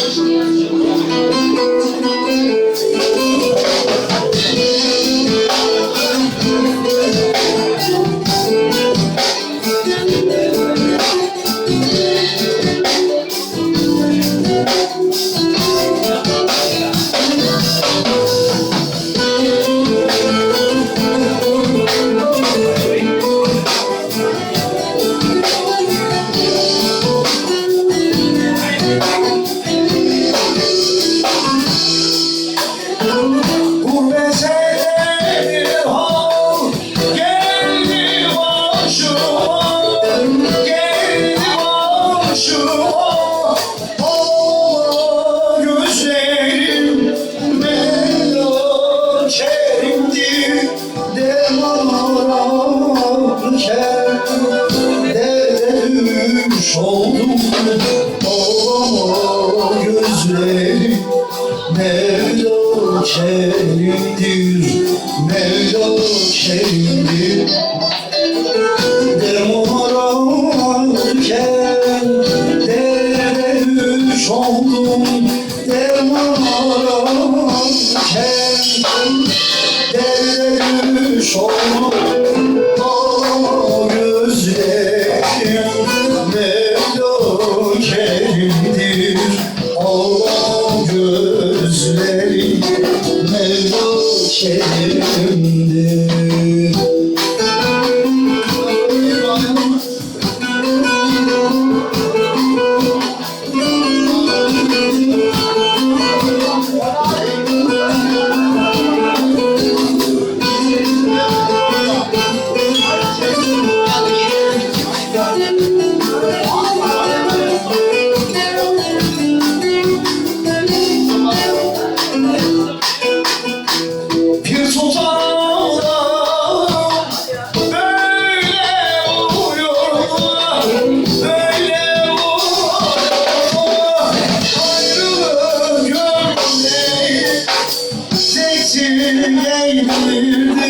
我是第二 Düş oldum Ağlama gözlerim Mevla kerimdir, Mevla kerimdir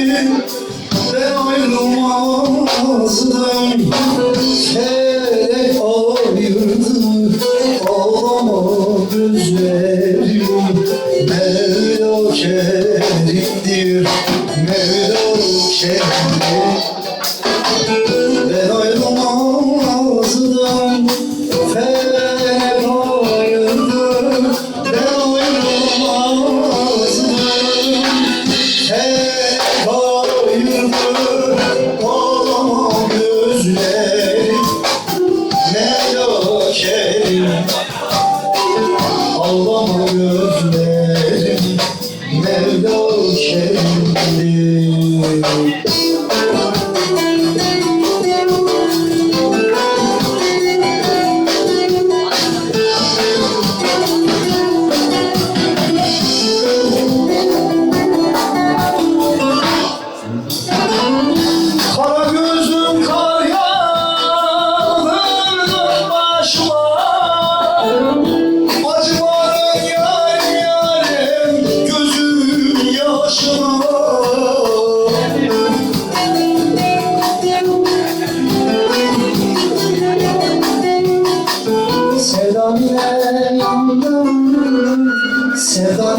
Ben ayrılmazdım, felek ayırdı. Ağlama gözlerim, Mevla kerimdir, Mevla kerimdir. Mevla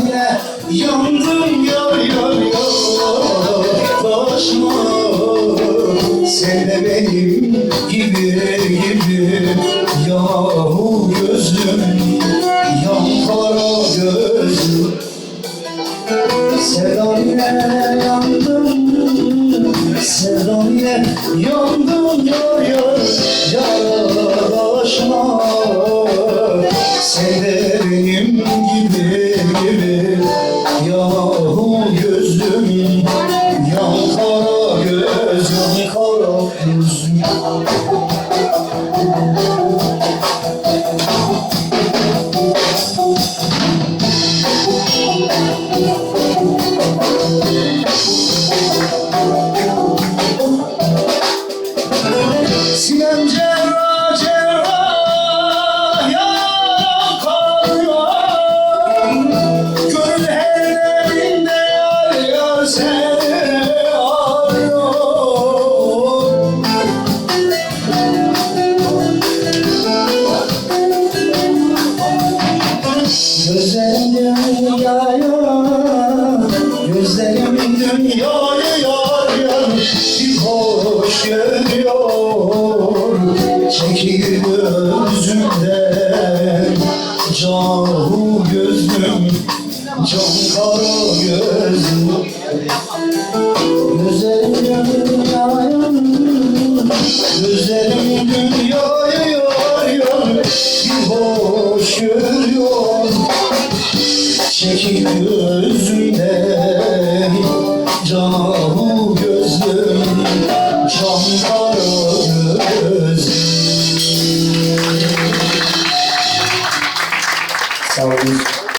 Sevdamine yandım yar yar yar Başıma Sen de benim gibi gibi Yahu gözlüm Yan kara gözlüm Sevdamine yandım Sevdamine yandım yar yar Yar şahu gözlüm Can kara gözlüm Gözlerim dünyaya Gözlerim dünyaya yar Bir hoş görüyor Çekik gözümde Can